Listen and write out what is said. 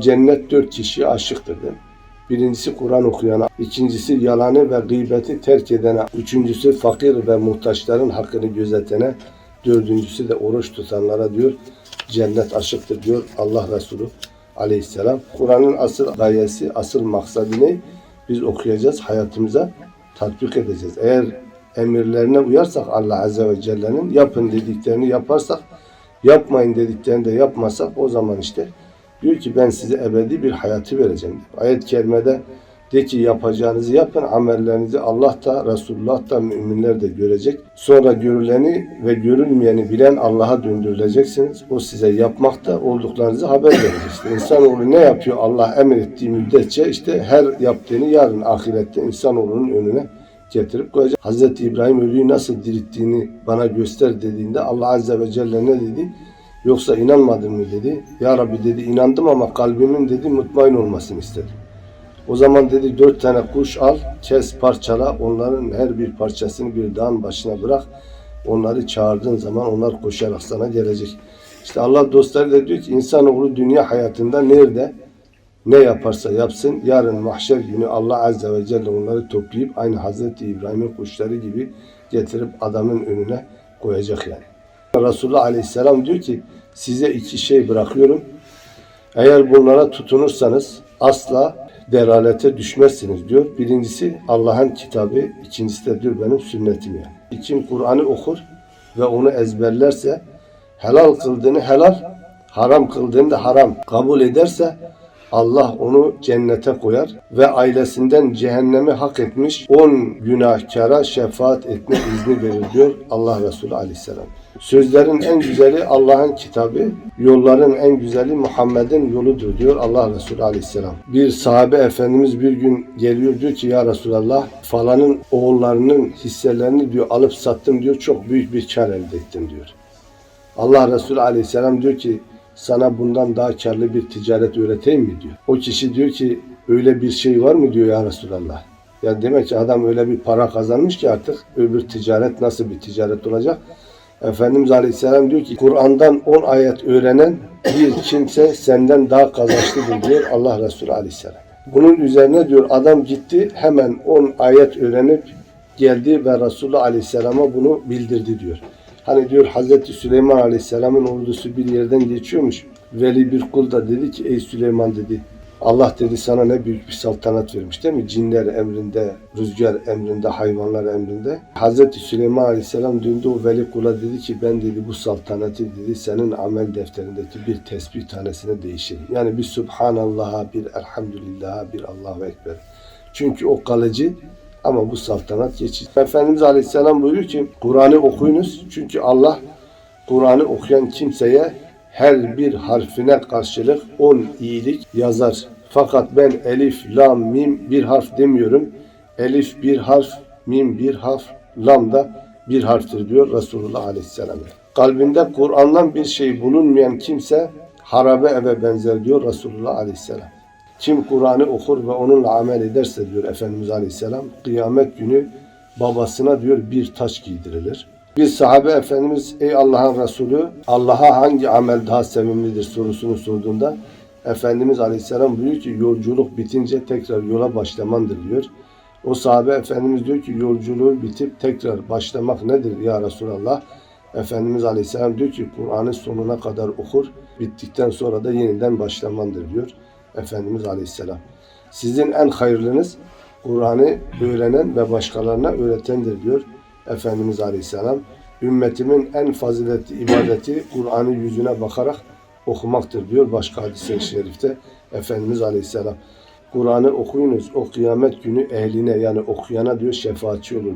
cennet dört kişiye aşıktır mi? Birincisi Kur'an okuyana, ikincisi yalanı ve gıybeti terk edene, üçüncüsü fakir ve muhtaçların hakkını gözetene, dördüncüsü de oruç tutanlara diyor, cennet aşıktır diyor Allah Resulü aleyhisselam. Kur'an'ın asıl gayesi, asıl maksadı ne? Biz okuyacağız, hayatımıza tatbik edeceğiz. Eğer emirlerine uyarsak Allah Azze ve Celle'nin yapın dediklerini yaparsak, yapmayın dediklerini de yapmasak o zaman işte diyor ki ben size ebedi bir hayatı vereceğim. Ayet-i kerimede de ki yapacağınızı yapın, amellerinizi Allah da, Resulullah da, müminler de görecek. Sonra görüleni ve görülmeyeni bilen Allah'a döndürüleceksiniz. O size yapmakta olduklarınızı haber verecek. İşte insanoğlu ne yapıyor Allah emrettiği müddetçe işte her yaptığını yarın ahirette insanoğlunun önüne getirip koyacak. Hazreti İbrahim ölüyü nasıl dirilttiğini bana göster dediğinde Allah Azze ve Celle ne dedi? Yoksa inanmadın mı dedi. Ya Rabbi dedi inandım ama kalbimin dedi mutmain olmasını istedim. O zaman dedi dört tane kuş al, kes parçala, onların her bir parçasını bir dağın başına bırak. Onları çağırdığın zaman onlar koşarak sana gelecek. İşte Allah dostları da diyor ki insanoğlu dünya hayatında nerede ne yaparsa yapsın yarın mahşer günü Allah Azze ve Celle onları toplayıp aynı Hazreti İbrahim'in kuşları gibi getirip adamın önüne koyacak yani. Resulullah Aleyhisselam diyor ki size iki şey bırakıyorum. Eğer bunlara tutunursanız asla delalete düşmezsiniz diyor. Birincisi Allah'ın kitabı, ikincisi de diyor benim sünnetim yani. Kim Kur'an'ı okur ve onu ezberlerse helal kıldığını helal, haram kıldığını da haram kabul ederse Allah onu cennete koyar ve ailesinden cehennemi hak etmiş 10 günahkara şefaat etme izni verir diyor Allah Resulü Aleyhisselam. Sözlerin en güzeli Allah'ın kitabı, yolların en güzeli Muhammed'in yoludur diyor Allah Resulü Aleyhisselam. Bir sahabe efendimiz bir gün geliyor diyor ki ya Resulallah falanın oğullarının hisselerini diyor alıp sattım diyor çok büyük bir kar elde ettim diyor. Allah Resulü Aleyhisselam diyor ki sana bundan daha karlı bir ticaret öğreteyim mi diyor. O kişi diyor ki öyle bir şey var mı diyor ya Resulallah. Ya demek ki adam öyle bir para kazanmış ki artık öbür ticaret nasıl bir ticaret olacak? Efendimiz Aleyhisselam diyor ki Kur'an'dan 10 ayet öğrenen bir kimse senden daha kazançlıdır diyor Allah Resulü Aleyhisselam. Bunun üzerine diyor adam gitti hemen 10 ayet öğrenip geldi ve Resulullah Aleyhisselam'a bunu bildirdi diyor. Hani diyor Hazreti Süleyman Aleyhisselam'ın ordusu bir yerden geçiyormuş. Veli bir kul da dedi ki ey Süleyman dedi Allah dedi sana ne büyük bir saltanat vermiş değil mi? Cinler emrinde, rüzgar emrinde, hayvanlar emrinde. Hazreti Süleyman Aleyhisselam döndü o veli kula dedi ki ben dedi bu saltanatı dedi senin amel defterindeki bir tesbih tanesine değişir. Yani bir Subhanallah'a, bir Elhamdülillah'a, bir Allahu Ekber. Çünkü o kalıcı ama bu saltanat geçici. Efendimiz Aleyhisselam buyuruyor ki Kur'an'ı okuyunuz. Çünkü Allah Kur'an'ı okuyan kimseye her bir harfine karşılık on iyilik yazar. Fakat ben elif, lam, mim bir harf demiyorum. Elif bir harf, mim bir harf, lam da bir harftir diyor Resulullah Aleyhisselam. Kalbinde Kur'an'dan bir şey bulunmayan kimse harabe eve benzer diyor Resulullah Aleyhisselam. Kim Kur'an'ı okur ve onunla amel ederse diyor Efendimiz Aleyhisselam kıyamet günü babasına diyor bir taş giydirilir. Bir sahabe Efendimiz ey Allah'ın Resulü Allah'a hangi amel daha sevimlidir sorusunu sorduğunda Efendimiz Aleyhisselam buyuruyor ki yolculuk bitince tekrar yola başlamandır diyor. O sahabe Efendimiz diyor ki yolculuğu bitip tekrar başlamak nedir ya Resulallah? Efendimiz Aleyhisselam diyor ki Kur'an'ı sonuna kadar okur, bittikten sonra da yeniden başlamandır diyor Efendimiz Aleyhisselam. Sizin en hayırlınız Kur'an'ı öğrenen ve başkalarına öğretendir diyor Efendimiz Aleyhisselam. Ümmetimin en faziletli ibadeti Kur'an'ı yüzüne bakarak okumaktır diyor başka hadis-i şerifte Efendimiz Aleyhisselam. Kur'an'ı okuyunuz o kıyamet günü ehline yani okuyana diyor şefaatçi olur.